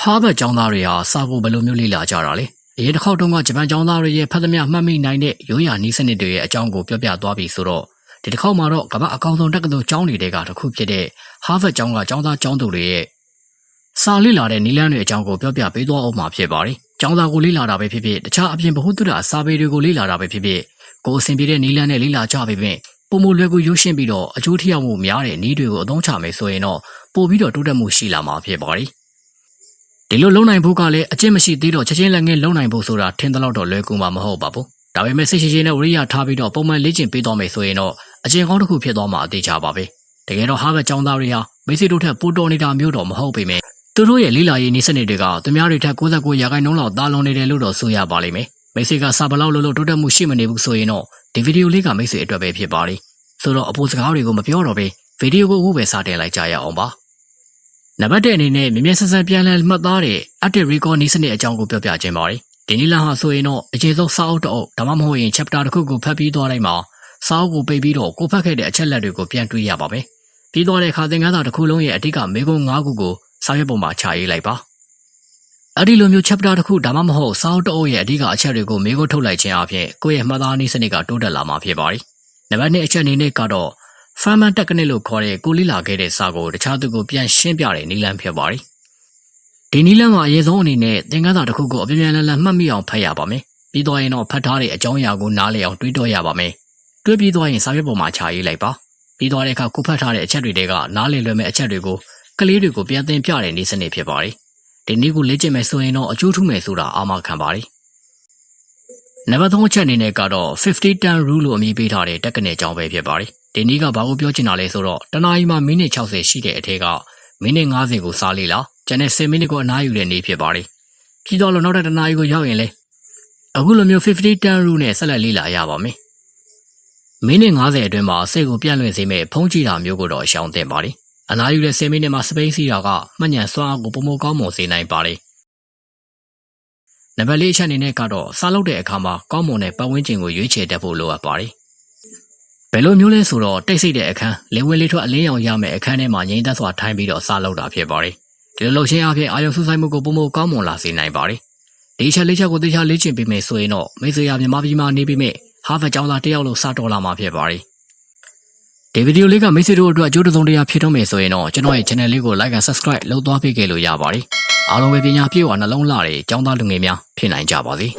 ဟာဘတ်ကျောင်းသားတွေဟာစာကိုဘယ်လိုမျိုးလေ့လာကြတာလဲအရင်တစ်ခေါက်တုန်းကဂျပန်ကျောင်းသားတွေရဲ့ဖတ်သမျှမှတ်မိနိုင်တဲ့ရိုးရာနည်းစနစ်တွေရဲ့အကြောင်းကိုပြောပြသွားပြီဆိုတော့ဒီတစ်ခေါက်မှာတော့ကမ္ဘာအကောင်ဆုံးတက္ကသိုလ်ကျောင်းတွေကတစ်ခုဖြစ်တဲ့ဟာဘတ်ကျောင်းကကျောင်းသားကျောင်းသူတွေရဲ့စာလေ့လာတဲ့နည်းလမ်းတွေအကြောင်းကိုပြောပြပေးသွားအောင်မှာဖြစ်ပါတယ်ကျောင်းသားကိုလေ့လာတာပဲဖြစ်ဖြစ်တခြားအပြင်ဘ ഹു တုဒအစာပေတွေကိုလေ့လာတာပဲဖြစ်ဖြစ်ကိုယ်အဆင်ပြေတဲ့နည်းလမ်းနဲ့လေ့လာကြပေမဲ့ပုံမလွယ်ကူရုပ်ရှင်ပြီးတော့အကျိုးထိရောက်မှုများတဲ့နည်းတွေကိုအသုံးချမယ်ဆိုရင်တော့ပို့ပြီးတော့တိုးတက်မှုရှိလာမှာဖြစ်ပါတယ် ဒီလိုလုံနိုင်ဖို့ကလည်းအကျင့်မရှိသေးတော့ချက်ချင်းလက်ငင်းလုံနိုင်ဖို့ဆိုတာထင်သလောက်တော့လွယ်ကူမှာမဟုတ်ပါဘူးဒါပေမဲ့စိတ်ရှိရှိနဲ့ဝရိယထားပြီးတော့ပုံမှန်လေ့ကျင့်ပေးသွားမယ်ဆိုရင်တော့အကျင့်ကောင်းတစ်ခုဖြစ်သွားမှာအသေးချပါပဲတကယ်တော့ဟာဘတ်ကျောင်းသားတွေဟာမိတ်ဆွေတို့ထက်ပိုတော်နေတာမျိုးတော့မဟုတ်ပေမဲ့သူတို့ရဲ့လေ့လာရေးနည်းစနစ်တွေကသူများတွေထက်69ရာခိုင်နှုန်းလောက်သာလွန်နေတယ်လို့တော့ဆိုရပါလိမ့်မယ်မိတ်ဆွေကစာဘလောက်လို့လို့တိုးတက်မှုရှိမနေဘူးဆိုရင်တော့ဒီဗီဒီယိုလေးကမိတ်ဆွေအတွက်ပဲဖြစ်ပါလိမ့်ဆိုတော့အပေါ်စကားတွေကိုမပြောတော့ဘဲဗီဒီယိုကိုဥပ္ပယ်စတင်လိုက်ကြရအောင်ပါ နံပါတ်1အနေနဲ့မြင်မြင်ဆန်းဆန်းပြန်လည်မှတ်သားတဲ့ active recall နည်းစနစ်အကြောင်းကိုပြောပြခြင်းပါတယ်ဒီနည်းလမ်းဟာဆိုရင်တော့အကျေဆုံးစာအုပ်တစ်အုပ်ဒါမှမဟုတ်ရင် chapter တစ်ခုကိုဖတ်ပြီးသွားတိုင်းမှာစာအုပ်ကိုပိတ်ပြီးတော့ကိုဖတ်ခဲ့တဲ့အချက်လက်တွေကိုပြန်တွေးရပါမယ်ပြီးသွားတဲ့အခါသင်ခန်းစာတစ်ခုလုံးရဲ့အဓိကမေးခွန်း၅ခုကိုစာရွက်ပေါ်မှာခြာရေးလိုက်ပါအဲ့ဒီလိုမျိုး chapter တစ်ခုဒါမှမဟုတ်စာအုပ်တစ်အုပ်ရဲ့အဓိကအချက်တွေကိုမေးခွန်းထုတ်လိုက်ခြင်းအပြင်ကိုယ့်ရဲ့မှတ်သားနည်းစနစ်ကတိုးတက်လာမှာဖြစ်ပါတယ်နံပါတ်2အချက်အနေနဲ့ကတော့ Farmer Technique လို့ခေါ်တဲ့ကိုလိလာခဲ့တဲ့စာကိုတခြားသူကိုပြန်ရှင်းပြတဲ့နည်းလမ်းဖြစ်ပါတယ်ဒီနည်းလမ်းမှာအရေးဆုံးအနေနဲ့သင်ခန်းစာတစ်ခုကိုအပြပြန်လန်လန်မှတ်မိအောင်ဖတ်ရပါမယ်ပြီးတော့ရင်တော့ဖတ်ထားတဲ့အကြောင်းအရာကိုနားလည်အောင်တွေးတောရပါမယ်တွေးပြီးတော့ရင်စာရွက်ပေါ်မှာခြာရေးလိုက်ပါပြီးတော့တဲ့အခါကိုဖတ်ထားတဲ့အချက်တွေကနားလည်လွယ်မဲ့အချက်တွေကိုကလေးတွေကိုပြန်သင်ပြတဲ့နည်းစနစ်ဖြစ်ပါတယ်ဒီနည်းကိုလေ့ကျင့်မယ်ဆိုရင်တော့အကျိုးထူးမယ်ဆိုတာအာမခံပါတယ် နံပါတ်3အချက်အနေနဲ့ကတော့50 10 rule လို့အမည်ပေးထားတဲ့တက္ကသိုလ်ကျောင်းပဲဖြစ်ပါတယ်ဒီနည်းကဘာကိုပြောချင်တာလဲဆိုတော့တနားရီမှာမိနစ်60ရှိတဲ့အထက်ကမိနစ်90ကိုစားလေ့လာကျန်တဲ့10မိနစ်ကိုအနားယူတဲ့နည်းဖြစ်ပါတယ်ပြီးတော့လို့နောက်တဲ့တနားရီကိုရောက်ရင်လေအခုလိုမျိုး50 10 rule နဲ့ဆက်လက်လေ့လာရပါမယ်မိနစ်90အတွင်းမှာစိတ်ကိုပြန့်လွင့်စေမဲ့ဖုံးကြည့်တာမျိုးကိုတော့ရှောင်သင့်ပါတယ်အနားယူတဲ့10မိနစ်မှာစပိန်စီတာကမှတ်ညံစွမ်းအားကိုပုံမကောင်းမွန်စေနိုင်ပါတယ် နံပါတ်၄အချက်အနေနဲ့ကတော့စားလုပ်တဲ့အခါမှာကောင်းမွန်တဲ့ပတ်ဝန်းကျင်ကိုရွေးချယ်တတ်ဖို့လိုအပ်ပါတယ်ဘယ်လိုမျိုးလဲဆိုတော့တိတ်ဆိတ်တဲ့အခန်းလေဝင်လေးထွက်အလင်းရောင်ရမယ့်အခန်းထဲမှာငြိမ်သက်စွာထိုင်ပြီးတော့စားလုပ်တာဖြစ်ပါတယ်ဒီလိုလုပ်ခြင်းအပြင်အာရုံစူးစိုက်မှုကိုပုံမကောင်းမွန်လာစေနိုင်ပါတယ်ဒီချက်လေးချက်ကိုတေချာလေ့ကျင့်ပြီးမယ်ဆိုရင်တော့မိတ်ဆွေရမြန်မာပြည်မှာနေပြီးမြဟာဗတ်ကျောင်းသားတယောက်လို့စတော်လာမှာဖြစ်ပါတယ်ဒီဗီဒီယိုလေးကမိတ်ဆွေတို့အတွက်အကျိုးတစုံတရာဖြစ်တော့မယ်ဆိုရင်တော့ကျွန်တော်ရဲ့ channel လေးကို like and subscribe လုပ်သွားပေးခဲ့လို့ရပါတယ် အားလုံးပဲပညာပြည့်ဝနှလုံးလှတဲ့ကျောင်းသားလူငယ်များဖြစ်နိုင်ကြပါစေ။